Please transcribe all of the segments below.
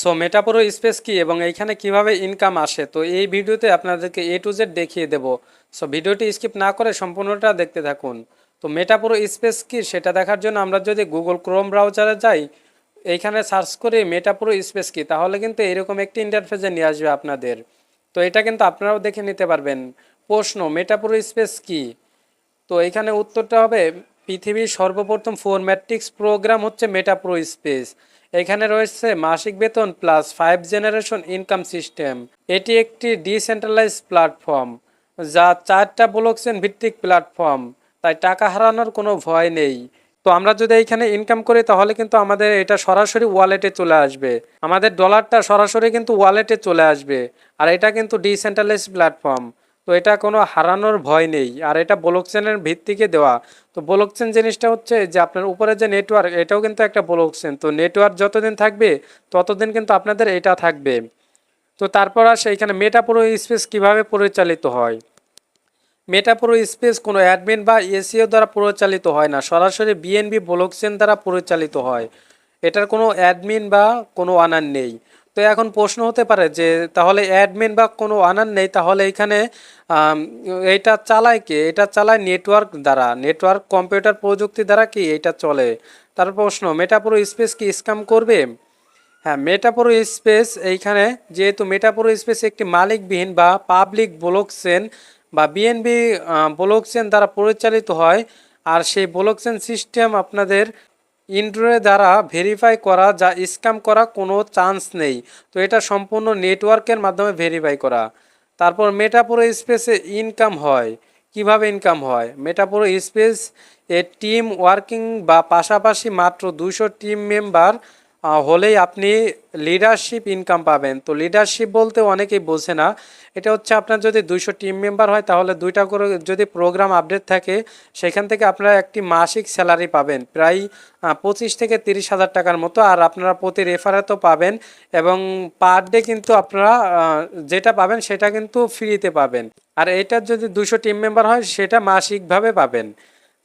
So মেটাপোরো space কি এবং এইখানে কীভাবে ইনকাম আসে? তো এই ভিডিওতে আপনাদেরকে এ টু জেড দেখিয়ে দেব। সো ভিডিওটি স্কিপ না করে সম্পূর্ণটা দেখতে থাকুন। তো মেটাপোরো স্পেস কি? সেটা দেখার জন্য আমরা যদি গুগল ক্রোম ব্রাউজারে যাই, এইখানে সার্চ করে মেটাপোরো স্পেস কি, তাহলে কিন্তু এরকম একটি ইন্টারফেসে নিয়ে আসবে আপনাদের। তো এটা কিন্তু আপনারাও দেখে নিতে পারবেন। প্রশ্ন মেটাপোরো স্পেস কি? তো এখানে উত্তরটা হবে, পৃথিবীর সর্বপ্রথম ফোর ম্যাট্রিক্স প্রোগ্রাম হচ্ছে মেটাপ্রো স্পেস এখানে রয়েছে মাসিক বেতন plus five generation income system এটি একটি ডিসেন্ট্রালাইজ প্ল্যাটফর্ম যা চারটা ব্লকচেন ভিত্তিক প্ল্যাটফর্ম তাই টাকা হারানোর কোনো ভয় নেই। তো আমরা যদি এইখানে ইনকাম করি, তাহলে কিন্তু আমাদের এটা সরাসরি ওয়ালেটে চলে আসবে। আমাদের ডলারটা সরাসরি কিন্তু ওয়ালেটে চলে আসবে, আর এটা কিন্তু ডিসেন্ট্রালাইজ প্ল্যাটফর্ম তো এটা কোনো হারানোর ভয় নেই। আর এটা ব্লকচেনের ভিত্তিকে দেওয়া। তো ব্লকচেন জিনিসটা হচ্ছে যে আপনার উপরে যে নেটওয়ার্ক এটাও কিন্তু একটা ব্লকচেন তো নেটওয়ার্ক যতদিন থাকবে, ততদিন কিন্তু আপনাদের এটা থাকবে। তো তারপর আসে এখানে মেটাপুরো স্পেস কীভাবে পরিচালিত হয়? মেটাপুরো স্পেস কোনো অ্যাডমিন বা এসিও দ্বারা পরিচালিত হয় না। সরাসরি বিএনবি ব্লকচেন দ্বারা পরিচালিত হয়। এটার কোনো অ্যাডমিন বা কোনো আনার নেই। তো এখন প্রশ্ন হতে পারে যে তাহলে অ্যাডমিন বা কোনো আনার নেই, তাহলে এখানে এইটা চালায় কি? এটা চালায় নেটওয়ার্ক দ্বারা। নেটওয়ার্ক কম্পিউটার প্রযুক্তি দ্বারা কি এটা চলে? তার প্রশ্ন মেটাপুরো স্পেস কি স্ক্যাম করবে? হ্যাঁ মেটাপুরো স্পেস এইখানে, যেহেতু মেটাপুরো স্পেস একটি মালিকবিহীন বা পাবলিক ব্লকচেন বা বিএনবি ব্লকচেন দ্বারা পরিচালিত হয়, আর সেই ব্লকচেন সিস্টেম আপনাদের ইন্ড্রোয়ের দ্বারা ভেরিফাই করা যা স্ক্যাম করা কোনো চান্স নেই। তো এটা সম্পূর্ণ নেটওয়ার্কের মাধ্যমে ভেরিফাই করা। তারপর মেটাপুরো স্পেসে ইনকাম হয়। কীভাবে ইনকাম হয়? মেটাপুরো স্পেস এ টিম ওয়ার্কিং বা পাশাপাশি মাত্র দুশো টিম মেম্বার হলেই আপনি লিডারশিপ ইনকাম পাবেন। তো লিডারশিপ বলতে অনেকেই বোঝে না। এটা হচ্ছে আপনার যদি দুইশো টিম মেম্বার হয়, তাহলে দুইটা করে যদি প্রোগ্রাম আপডেট থাকে, সেখান থেকে আপনারা একটি মাসিক স্যালারি পাবেন। প্রায় পঁচিশ থেকে তিরিশ হাজার টাকার মতো। আর আপনারা প্রতি রেফারে তো পাবেন এবং পার ডে কিন্তু আপনারা যেটা পাবেন সেটা কিন্তু ফ্রিতে পাবেন। আর এটার যদি দুশো টিম মেম্বার হয়, সেটা মাসিকভাবে পাবেন।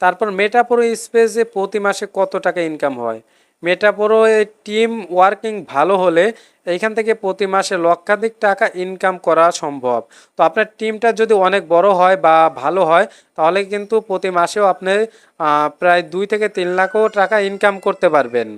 তারপর মেটাপুরো স্পেসে প্রতি মাসে কত টাকা ইনকাম হয়? মেটাপুরো টিম ওয়ার্কিং ভালো হলে এইখান থেকে প্রতি মাসে লক্ষাধিক টাকা ইনকাম করা সম্ভব। তো আপনার টিমটা যদি অনেক বড় হয় বা ভালো হয়, তাহলে কিন্তু প্রতি মাসেও আপনি প্রায় দুই থেকে তিন লাখও টাকা ইনকাম করতে পারবেন।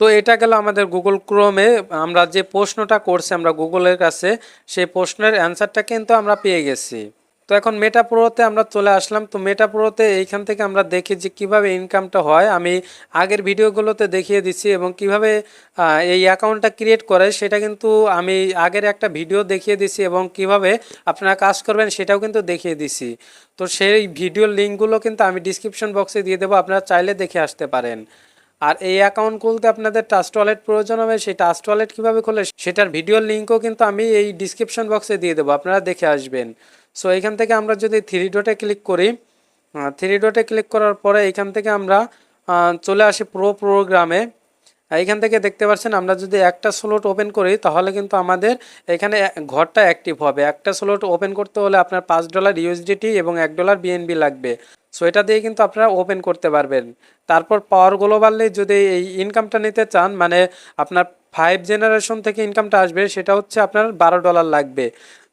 তো এটা গেল আমাদের গুগল ক্রোমে, আমরা যে প্রশ্নটা করছি, আমরা গুগলের কাছে, সেই প্রশ্নের অ্যান্সারটা কিন্তু আমরা পেয়ে গেছি। তো এখন মেটাপ্রোতে আমরা চলে আসলাম। তো মেটাপ্রোতে এইখান থেকে আমরা দেখি যে কীভাবে ইনকামটা হয়। আমি আগের ভিডিওগুলোতে দেখিয়ে দিচ্ছি এবং কীভাবে এই অ্যাকাউন্টটা ক্রিয়েট করে, সেটা কিন্তু আমি আগের একটা ভিডিও দেখিয়ে দিছি এবং কীভাবে আপনারা কাজ করবেন সেটাও কিন্তু দেখিয়ে দিছি তো সেই ভিডিওর লিঙ্কগুলো কিন্তু আমি ডিসক্রিপশন বক্সে দিয়ে দেবো, আপনারা চাইলে দেখে আসতে পারেন। আর এই অ্যাকাউন্ট খুলতে আপনাদের টাস্ট ওয়ালেট প্রয়োজন হবে, সেই টাস্ট ওয়ালেট কীভাবে খোলে সেটার ভিডিওর লিঙ্কও কিন্তু আমি এই ডিসক্রিপশন বক্সে দিয়ে দেবো, আপনারা দেখে আসবেন। সো এখান থেকে আমরা যদি থ্রি ডটে ক্লিক করি থ্রি ডটে ক্লিক করার পরে এখান থেকে আমরা চলে আসি প্রো প্রোগ্রামে এইখান থেকে দেখতে পাচ্ছেন আমরা যদি একটা স্লট ওপেন করি, তাহলে কিন্তু আমাদের এখানে ঘরটা অ্যাক্টিভ হবে। একটা স্লট ওপেন করতে হলে আপনার পাঁচ ডলার ইউএসডিটি এবং এক ডলার বিএনবি লাগবে। সো এটা দিয়ে কিন্তু আপনারা ওপেন করতে পারবেন। তারপর পাওয়ার গ্লোবালে যদি এই ইনকামটা নিতে চান মানে আপনার ফাইভ জেনারেশন থেকে ইনকামটা আসবে, সেটা হচ্ছে আপনার বারো ডলার লাগবে।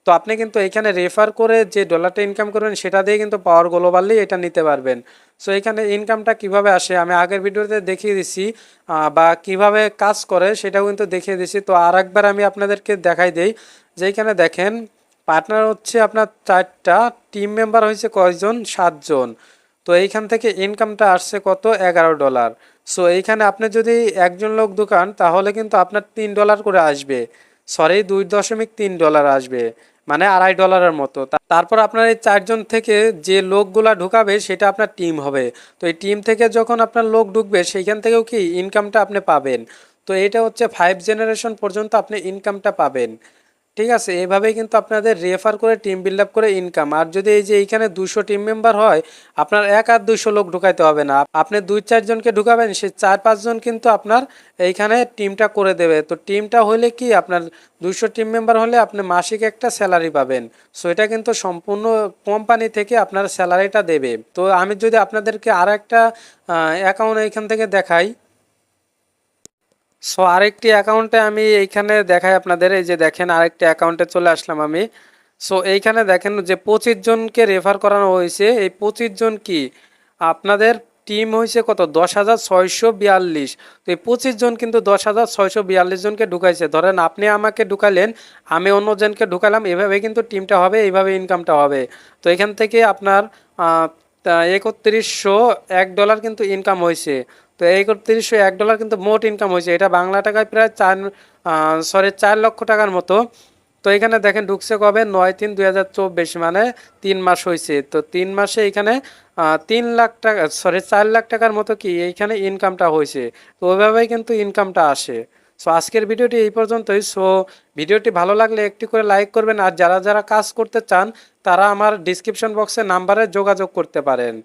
তো আপনি কিন্তু এখানে রেফার করে যে ডলারটা ইনকাম করবেন, সেটা দিয়ে কিন্তু পাওয়ার গ্লোবালি এটা নিতে পারবেন। সো এখানে ইনকামটা কীভাবে আসে? আমি আগের ভিডিওতে দেখিয়ে দিছি বা কীভাবে কাজ করে সেটাও কিন্তু দেখিয়ে দিছি। তো আর একবার আমি আপনাদেরকে দেখাই দেই, যে এখানে দেখেন পার্টনার হচ্ছে আপনার চারটা টিম মেম্বার হয়েছে কয়জন? সাতজন। তো এইখান থেকে ইনকামটা আসছে কত? এগারো ডলার সো এইখানে আপনি যদি একজন লোক দোকান, তাহলে কিন্তু আপনার তিন ডলার করে আসবে। সরি দুই দশমিক তিন ডলার আসবে। মানে আড়াই ডলারের মতো। তারপর আপনার এই চারজন থেকে যে লোকগুলা ঢুকাবে, সেটা আপনার টিম হবে। তো এই টিম থেকে যখন আপনার লোক ঢুকবে, সেইখান থেকেও কি ইনকামটা আপনি পাবেন? তো এটা হচ্ছে ফাইভ জেনারেশন পর্যন্ত আপনি ইনকামটা পাবেন। ঠিক আছে এইভাবেই কিন্তু আপনাদের রেফার করে টিম বিল্ড আপ করে ইনকাম আর যদি এই যে এইখানে দুশো টিম মেম্বার হয়, আপনার এক আর দুইশো লোক ঢুকাইতে হবে না। আপনি দুই চারজনকে ঢুকাবেন, সেই চার পাঁচজন কিন্তু আপনার এইখানে টিমটা করে দেবে। তো টিমটা হলে কি, আপনার দুশো টিম মেম্বার হলে আপনি মাসিক একটা স্যালারি পাবেন। সো এটা কিন্তু সম্পূর্ণ কোম্পানি থেকে আপনার স্যালারিটা দেবে। তো আমি যদি আপনাদেরকে আর একটা অ্যাকাউন্ট এইখান থেকে দেখাই সো আরেকটি অ্যাকাউন্টে আমি এইখানে দেখাই আপনাদের, এই যে দেখেন আরেকটি অ্যাকাউন্টে চলে আসলাম আমি। সো এইখানে দেখেন যে পঁচিশ জনকে রেফার করানো হয়েছে। এই পঁচিশ জন কি? আপনাদের টিম হয়েছে কত? দশ হাজার ছয়শো বিয়াল্লিশ। তো এই পঁচিশ জন কিন্তু দশ হাজার ছয়শো বিয়াল্লিশ জনকে ঢুকাইছে। ধরেন আপনি আমাকে ঢুকালেন, আমি অন্যজনকে ঢুকালাম, এভাবে কিন্তু টিমটা হবে, এইভাবে ইনকামটা হবে। তো এখান থেকে আপনার তা একত্রিশশো এক ডলার কিন্তু ইনকাম হয়েছে। তো একত্রিশশো এক ডলার কিন্তু মোট ইনকাম হয়েছে। এটা বাংলা টাকায় প্রায় চার সরি চার লক্ষ টাকার মতো। তো এখানে দেখেন ঢুকছে কবে? নয় তিন দুই হাজার চব্বিশ মানে তিন মাস হয়েছে। তো তিন মাসে এখানে তিন লাখ টাকা সরি চার লাখ টাকার মতো কি এইখানে ইনকামটা হয়েছে। তো ওইভাবেই কিন্তু ইনকামটা আসে। সো আজকের ভিডিওটি এই পর্যন্তই। সো ভিডিওটি ভালো লাগলে একটি করে লাইক করবেন আর যারা যারা কাজ করতে চান, তারা আমার ডিসক্রিপশন বক্সে নাম্বারে যোগাযোগ করতে পারেন।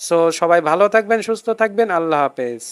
সো সবাই ভালো থাকবেন, সুস্থ থাকবেন। আল্লাহ হাফেজ।